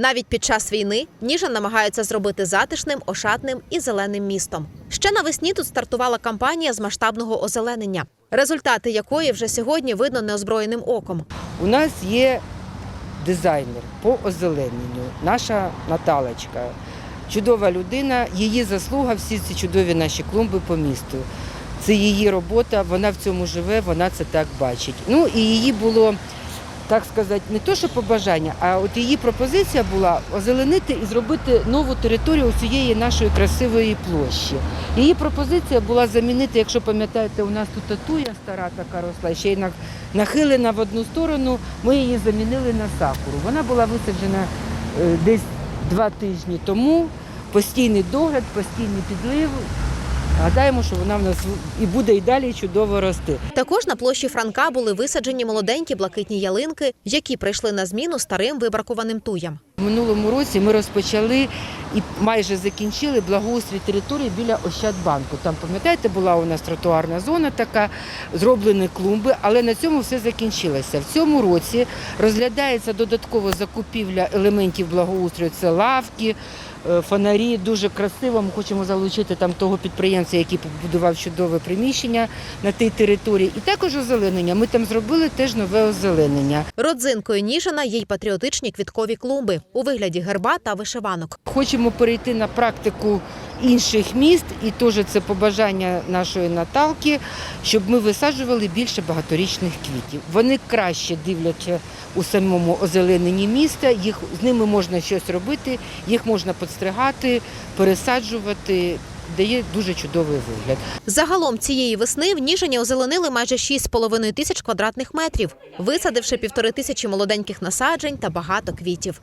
Навіть під час війни Ніжин намагається зробити затишним, ошатним і зеленим містом. Ще навесні тут стартувала кампанія з масштабного озеленення, результати якої вже сьогодні видно неозброєним оком. У нас є дизайнер по озелененню, наша Наталочка. Чудова людина, її заслуга, всі ці чудові наші клумби по місту. Це її робота, вона в цьому живе, вона це так бачить. Ну і її було, так сказати, не то, що побажання, а от її пропозиція була озеленити і зробити нову територію цієї нашої красивої площі. Її пропозиція була замінити, якщо пам'ятаєте, у нас тут татуя стара така росла, ще й нахилена в одну сторону, ми її замінили на сакуру. Вона була висаджена е, десь два тижні тому. Постійний догляд, постійний підлив. Гадаємо, що вона в нас і буде і далі чудово рости. Також на площі Франка були висаджені молоденькі блакитні ялинки, які прийшли на зміну старим вибракованим туям. Минулому році ми розпочали і майже закінчили благоустрій території біля Ощадбанку. Там, пам'ятаєте, була у нас тротуарна зона така, зроблені клумби, але на цьому все закінчилося. В цьому році розглядається додатково закупівля елементів благоустрою. Це лавки, е, фонарі. Дуже красиво. Ми хочемо залучити там того підприємця, який побудував чудове приміщення на тій території. І також озеленення. Ми там зробили теж нове озеленення. Родзинкою Ніжина є й патріотичні квіткові клумби у вигляді герба та вишиванок. Хочемо перейти на практику інших міст, і теж це побажання нашої Наталки, щоб ми висаджували більше багаторічних квітів. Вони краще дивляться у самому озелененні міста. Їх з ними можна щось робити, їх можна підстригати, пересаджувати. Дає дуже чудовий вигляд. Загалом цієї весни в Ніжині озеленили майже 6,5 тисяч квадратних метрів, висадивши півтори тисячі молоденьких насаджень та багато квітів.